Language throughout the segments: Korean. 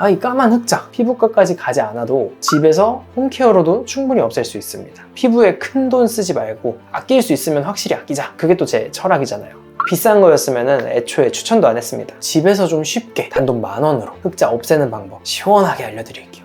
아, 이 까만 흑자 피부과까지 가지 않아도 집에서 홈케어로도 충분히 없앨 수 있습니다. 피부에 큰 돈 쓰지 말고 아낄 수 있으면 확실히 아끼자. 그게 또 제 철학이잖아요. 비싼 거였으면 애초에 추천도 안 했습니다. 집에서 좀 쉽게 단돈 만 원으로 흑자 없애는 방법 시원하게 알려드릴게요.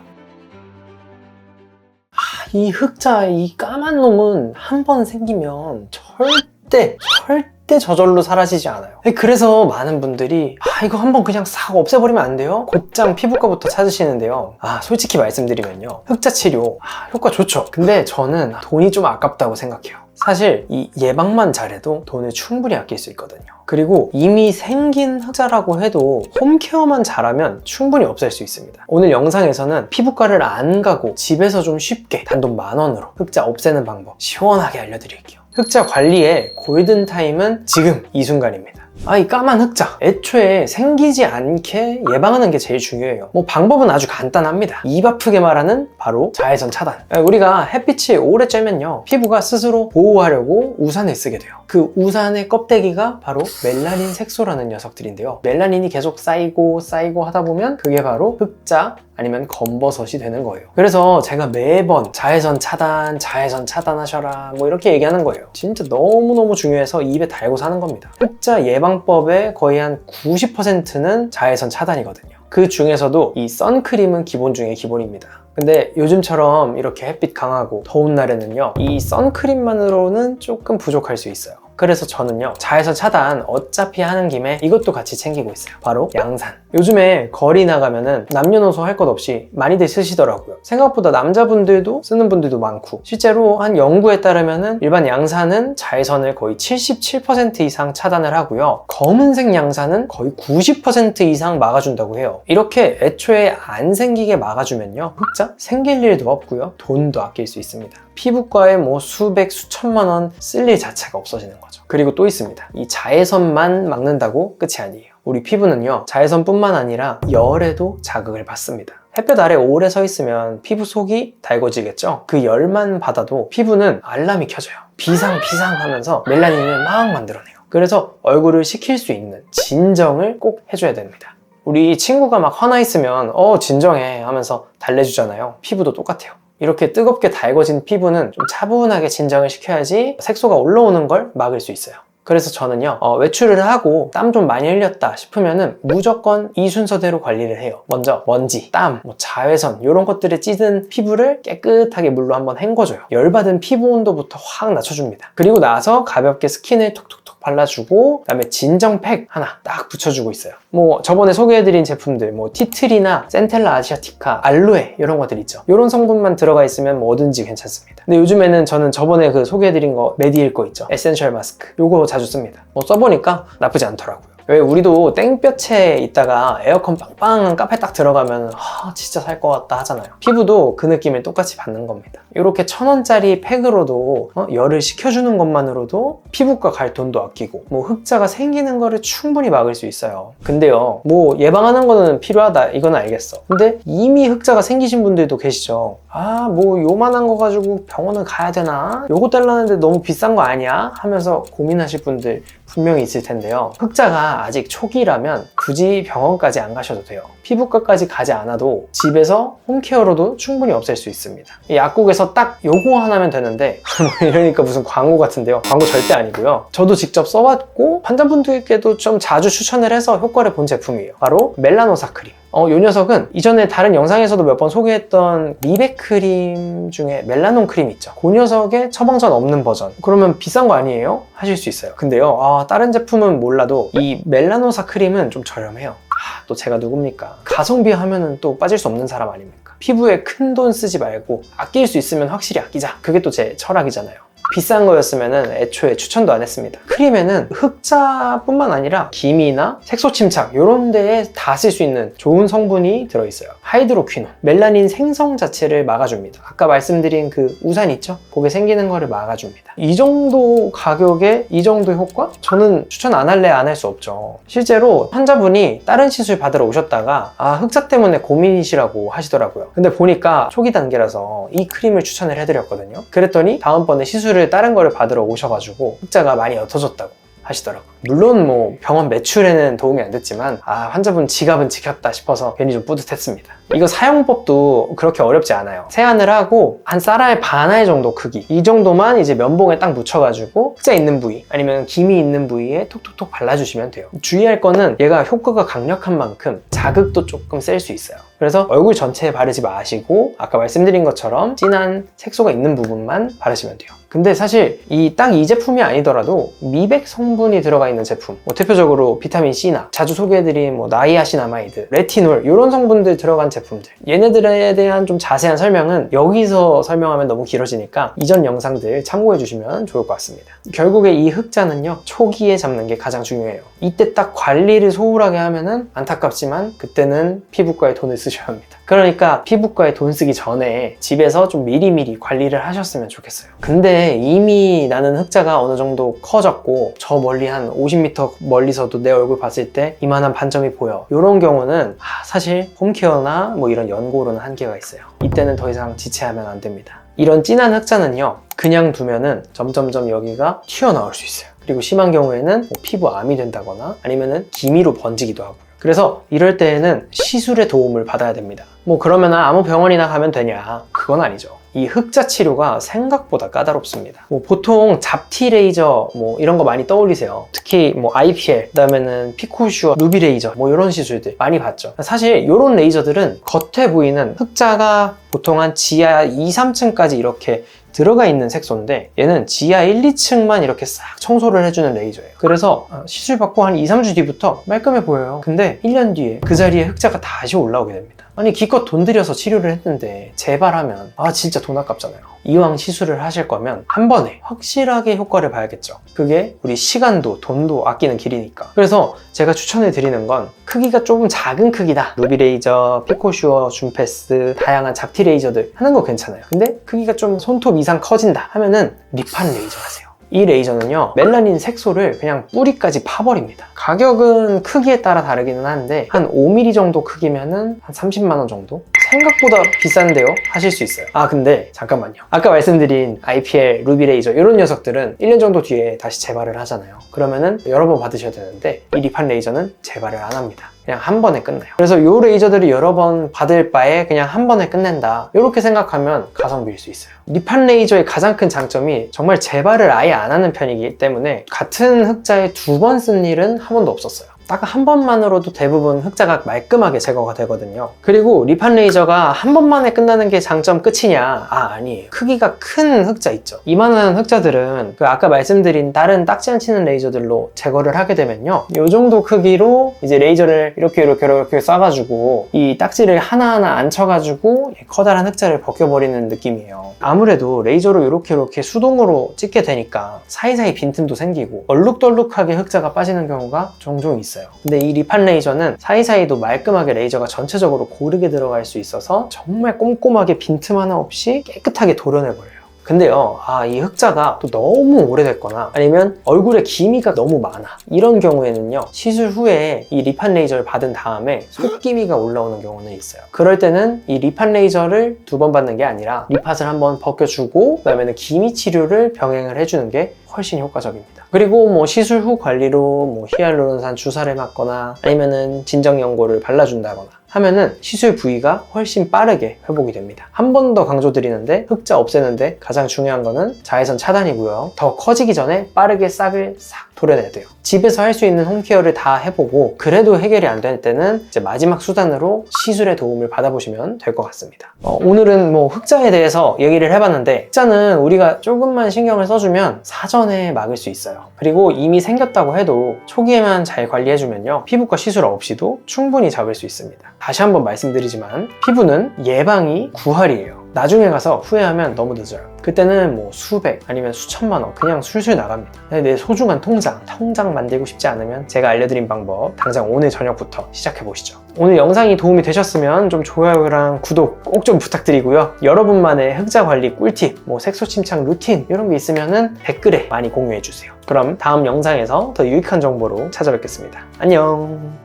아, 이 흑자, 이 까만 놈은 한 번 생기면 절대, 절대 저절로 사라지지 않아요. 그래서 많은 분들이 아, 이거 한번 그냥 싹 없애버리면 안 돼요? 곧장 피부과부터 찾으시는데요. 아, 솔직히 말씀드리면요. 흑자 치료, 아, 효과 좋죠. 근데 저는 돈이 좀 아깝다고 생각해요. 사실 이 예방만 잘해도 돈을 충분히 아낄 수 있거든요. 그리고 이미 생긴 흑자라고 해도 홈케어만 잘하면 충분히 없앨 수 있습니다. 오늘 영상에서는 피부과를 안 가고 집에서 좀 쉽게 단돈 만 원으로 흑자 없애는 방법 시원하게 알려드릴게요. 흑자 관리의 골든타임은 지금 이 순간입니다. 아, 이 까만 흑자. 애초에 생기지 않게 예방하는 게 제일 중요해요. 뭐 방법은 아주 간단합니다. 입 아프게 말하는 바로 자외선 차단. 아, 우리가 햇빛이 오래 쬐면요. 피부가 스스로 보호하려고 우산을 쓰게 돼요. 그 우산의 껍데기가 바로 멜라닌 색소라는 녀석들인데요. 멜라닌이 계속 쌓이고 쌓이고 하다 보면 그게 바로 흑자 아니면 검버섯이 되는 거예요. 그래서 제가 매번 자외선 차단, 자외선 차단하셔라 뭐 이렇게 얘기하는 거예요. 진짜 너무너무 중요해서 입에 달고 사는 겁니다. 흑자 예방법의 거의 한 90%는 자외선 차단이거든요. 그 중에서도 이 선크림은 기본 중에 기본입니다. 근데 요즘처럼 이렇게 햇빛 강하고 더운 날에는요, 이 선크림만으로는 조금 부족할 수 있어요. 그래서 저는요 자외선 차단 어차피 하는 김에 이것도 같이 챙기고 있어요. 바로 양산. 요즘에 거리 나가면은 남녀노소 할 것 없이 많이들 쓰시더라고요. 생각보다 남자분들도 쓰는 분들도 많고 실제로 한 연구에 따르면은 일반 양산은 자외선을 거의 77% 이상 차단을 하고요. 검은색 양산은 거의 90% 이상 막아준다고 해요. 이렇게 애초에 안 생기게 막아주면요 흑자 생길 일도 없고요. 돈도 아낄 수 있습니다. 피부과에 뭐 수백, 수천만 원 쓸 일 자체가 없어지는 거죠. 그리고 또 있습니다. 이 자외선만 막는다고 끝이 아니에요. 우리 피부는요, 자외선뿐만 아니라 열에도 자극을 받습니다. 햇볕 아래 오래 서 있으면 피부 속이 달궈지겠죠? 그 열만 받아도 피부는 알람이 켜져요. 비상, 비상 하면서 멜라닌을 막 만들어내요. 그래서 얼굴을 식힐 수 있는 진정을 꼭 해줘야 됩니다. 우리 친구가 막 화나 있으면, 어, 진정해 하면서 달래주잖아요. 피부도 똑같아요. 이렇게 뜨겁게 달궈진 피부는 좀 차분하게 진정을 시켜야지 색소가 올라오는 걸 막을 수 있어요. 그래서 저는요 어, 외출을 하고 땀 좀 많이 흘렸다 싶으면은 무조건 이 순서대로 관리를 해요. 먼저 먼지, 땀, 뭐 자외선 이런 것들에 찌든 피부를 깨끗하게 물로 한번 헹궈줘요. 열받은 피부 온도부터 확 낮춰줍니다. 그리고 나서 가볍게 스킨을 톡톡톡 발라주고 그다음에 진정팩 하나 딱 붙여주고 있어요. 뭐 저번에 소개해드린 제품들 뭐 티트리나 센텔라 아시아티카, 알로에 이런 것들 있죠. 이런 성분만 들어가 있으면 뭐든지 괜찮습니다. 근데 요즘에는 저는 저번에 그 소개해드린 거 메디일 거 있죠. 에센셜 마스크. 요거 자주 씁니다. 뭐 써보니까 나쁘지 않더라고요 왜 우리도 땡볕에 있다가 에어컨 빵빵한 카페 딱 들어가면 아 진짜 살 것 같다 하잖아요. 피부도 그 느낌을 똑같이 받는 겁니다. 이렇게 천 원짜리 팩으로도 어, 열을 식혀주는 것만으로도 피부과 갈 돈도 아끼고 뭐 흑자가 생기는 거를 충분히 막을 수 있어요. 근데요 뭐 예방하는 거는 필요하다 이건 알겠어. 근데 이미 흑자가 생기신 분들도 계시죠. 아 뭐 요만한 거 가지고 병원을 가야 되나? 요거 달라는데 너무 비싼 거 아니야? 하면서 고민하실 분들 분명히 있을 텐데요. 흑자가 아직 초기라면 굳이 병원까지 안 가셔도 돼요. 피부과까지 가지 않아도 집에서 홈케어로도 충분히 없앨 수 있습니다. 이 약국에서 딱 요거 하나면 되는데 뭐 이러니까 무슨 광고 같은데요. 광고 절대 아니고요. 저도 직접 써봤고 환자분들께도 좀 자주 추천을 해서 효과를 본 제품이에요. 바로 멜라노사 크림. 어, 요 녀석은 이전에 다른 영상에서도 몇 번 소개했던 미백 크림 중에 멜라논 크림 있죠. 그 녀석의 처방전 없는 버전. 그러면 비싼 거 아니에요? 하실 수 있어요. 근데요, 아, 다른 제품은 몰라도 이 멜라노사 크림은 좀 저렴해요. 아, 또 제가 누굽니까? 가성비 하면은 또 빠질 수 없는 사람 아닙니까? 피부에 큰 돈 쓰지 말고 아낄 수 있으면 확실히 아끼자. 그게 또 제 철학이잖아요. 비싼 거였으면 애초에 추천도 안 했습니다. 크림에는 흑자뿐만 아니라 기미나 색소 침착 이런 데에 다 쓸 수 있는 좋은 성분이 들어있어요. 하이드로퀴논, 멜라닌 생성 자체를 막아줍니다. 아까 말씀드린 그 우산 있죠? 그게 생기는 거를 막아줍니다. 이 정도 가격에 이 정도 효과? 저는 추천 안 할래 안 할 수 없죠. 실제로 환자분이 다른 시술 받으러 오셨다가 아 흑자 때문에 고민이시라고 하시더라고요. 근데 보니까 초기 단계라서 이 크림을 추천을 해드렸거든요. 그랬더니 다음번에 시술을 다른 거를 받으러 오셔가지고 흑자가 많이 옅어졌다고 하시더라고요. 물론 뭐 병원 매출에는 도움이 안 됐지만 아 환자분 지갑은 지켰다 싶어서 괜히 좀 뿌듯했습니다. 이거 사용법도 그렇게 어렵지 않아요. 세안을 하고 한 쌀알 반알 정도 크기 이 정도만 이제 면봉에 딱 묻혀가지고 흑자 있는 부위 아니면 김이 있는 부위에 톡톡톡 발라주시면 돼요. 주의할 거는 얘가 효과가 강력한 만큼 자극도 조금 셀 수 있어요. 그래서 얼굴 전체에 바르지 마시고 아까 말씀드린 것처럼 진한 색소가 있는 부분만 바르시면 돼요. 근데 사실 이 딱 이 제품이 아니더라도 미백 성분이 들어가 있는 제품. 뭐 대표적으로 비타민 C나. 자주 소개해드린 뭐 나이아신아마이드, 레티놀 이런 성분들 들어간 제품들. 얘네들에 대한 좀 자세한 설명은 여기서 설명하면 너무 길어지니까 이전 영상들 참고해 주시면 좋을 것 같습니다. 결국에 이 흑자는요 초기에 잡는 게 가장 중요해요. 이때 딱 관리를 소홀하게 하면은 안타깝지만 그때는 피부과에 돈을 쓰셔야 합니다 그러니까 피부과에 돈 쓰기 전에 집에서 좀 미리미리 관리를 하셨으면 좋겠어요. 근데 이미 나는 흑자가 어느 정도 커졌고 저 멀리 한 50m 멀리서도 내 얼굴 봤을 때 이만한 반점이 보여. 이런 경우는 아, 사실 홈케어나 뭐 이런 연고로는 한계가 있어요. 이때는 더 이상 지체하면 안 됩니다. 이런 진한 흑자는요, 그냥 두면은 점점점 여기가 튀어나올 수 있어요. 그리고 심한 경우에는 뭐 피부암이 된다거나 아니면은 기미로 번지기도 하고요. 그래서 이럴 때에는 시술의 도움을 받아야 됩니다. 뭐 그러면 아무 병원이나 가면 되냐? 그건 아니죠. 이 흑자 치료가 생각보다 까다롭습니다. 뭐 보통 잡티 레이저 뭐 이런 거 많이 떠올리세요. 특히 뭐 IPL, 그다음에는 피코슈어, 루비 레이저 뭐 이런 시술들 많이 봤죠. 사실 이런 레이저들은 겉에 보이는 흑자가 보통 한 지하 2, 3층까지 이렇게 들어가 있는 색소인데 얘는 지하 1, 2층만 이렇게 싹 청소를 해주는 레이저예요. 그래서 어, 시술 받고 한 2, 3주 뒤부터 깔끔해 보여요. 근데 1년 뒤에 그 자리에 흑자가 다시 올라오게 됩니다. 아니 기껏 돈 들여서 치료를 했는데 재발하면 아 진짜 돈 아깝잖아요. 이왕 시술을 하실 거면 한 번에 확실하게 효과를 봐야겠죠. 그게 우리 시간도 돈도 아끼는 길이니까. 그래서 제가 추천해 드리는 건 크기가 조금 작은 크기다. 루비 레이저, 피코슈어, 줌패스, 다양한 잡티 레이저들 하는 거 괜찮아요. 근데 크기가 좀 손톱 이상 커진다 하면은 리판 레이저 하세요. 이 레이저는요 멜라닌 색소를 그냥 뿌리까지 파버립니다 가격은 크기에 따라 다르기는 한데 한 5mm 정도 크기면은 한 30만원 정도? 생각보다 비싼데요? 하실 수 있어요 아 근데 잠깐만요 아까 말씀드린 IPL, 루비 레이저 이런 녀석들은 1년 정도 뒤에 다시 재발을 하잖아요 그러면은 여러 번 받으셔야 되는데 이 리판 레이저는 재발을 안 합니다 그냥 한 번에 끝나요. 그래서 이 레이저들이 여러 번 받을 바에 그냥 한 번에 끝낸다. 이렇게 생각하면 가성비일 수 있어요. 리판 레이저의 가장 큰 장점이 정말 재발을 아예 안 하는 편이기 때문에 같은 흑자에 두 번 쓴 일은 한 번도 없었어요. 딱 한 번만으로도 대부분 흑자가 말끔하게 제거가 되거든요. 그리고 리판 레이저가 한 번만에 끝나는 게 장점 끝이냐? 아, 아니에요. 크기가 큰 흑자 있죠. 이만한 흑자들은 그 아까 말씀드린 다른 딱지 안 치는 레이저들로 제거를 하게 되면요. 이 정도 크기로 이제 레이저를 이렇게 이렇게 이렇게 쏴가지고 이 딱지를 하나하나 안 쳐가지고 커다란 흑자를 벗겨버리는 느낌이에요. 아무래도 레이저로 이렇게 이렇게 수동으로 찍게 되니까 사이사이 빈틈도 생기고 얼룩덜룩하게 흑자가 빠지는 경우가 종종 있어요. 근데 이 리판 레이저는 사이사이도 말끔하게 레이저가 전체적으로 고르게 들어갈 수 있어서 정말 꼼꼼하게 빈틈 하나 없이 깨끗하게 도려내버려요. 근데요, 아, 이 흑자가 또 너무 오래됐거나 아니면 얼굴에 기미가 너무 많아. 이런 경우에는요, 시술 후에 이 리판 레이저를 받은 다음에 속기미가 올라오는 경우는 있어요. 그럴 때는 이 리판 레이저를 두 번 받는 게 아니라 리팟을 한번 벗겨주고 그 다음에는 기미 치료를 병행을 해주는 게 훨씬 효과적입니다. 그리고 뭐 시술 후 관리로 뭐 히알루론산 주사를 맞거나 아니면은 진정 연고를 발라준다거나 하면은 시술 부위가 훨씬 빠르게 회복이 됩니다. 한 번 더 강조드리는데 흑자 없애는데 가장 중요한 거는 자외선 차단이고요. 더 커지기 전에 빠르게 싹을 싹 도려내야 돼요. 집에서 할 수 있는 홈케어를 다 해보고 그래도 해결이 안 될 때는 이제 마지막 수단으로 시술의 도움을 받아보시면 될 것 같습니다. 어, 오늘은 뭐 흑자에 대해서 얘기를 해봤는데 흑자는 우리가 조금만 신경을 써주면 사전에 막을 수 있어요. 그리고 이미 생겼다고 해도 초기에만 잘 관리해주면요 피부과 시술 없이도 충분히 잡을 수 있습니다. 다시 한번 말씀드리지만 피부는 예방이 구할이에요. 나중에 가서 후회하면 너무 늦어요. 그때는 뭐 수백 아니면 수천만 원 그냥 술술 나갑니다. 내 소중한 통장, 통장 만들고 싶지 않으면 제가 알려드린 방법 당장 오늘 저녁부터 시작해 보시죠. 오늘 영상이 도움이 되셨으면 좀 좋아요랑 구독 꼭 좀 부탁드리고요. 여러분만의 흑자 관리 꿀팁, 뭐 색소 침착 루틴 이런 게 있으면은 댓글에 많이 공유해 주세요. 그럼 다음 영상에서 더 유익한 정보로 찾아뵙겠습니다. 안녕.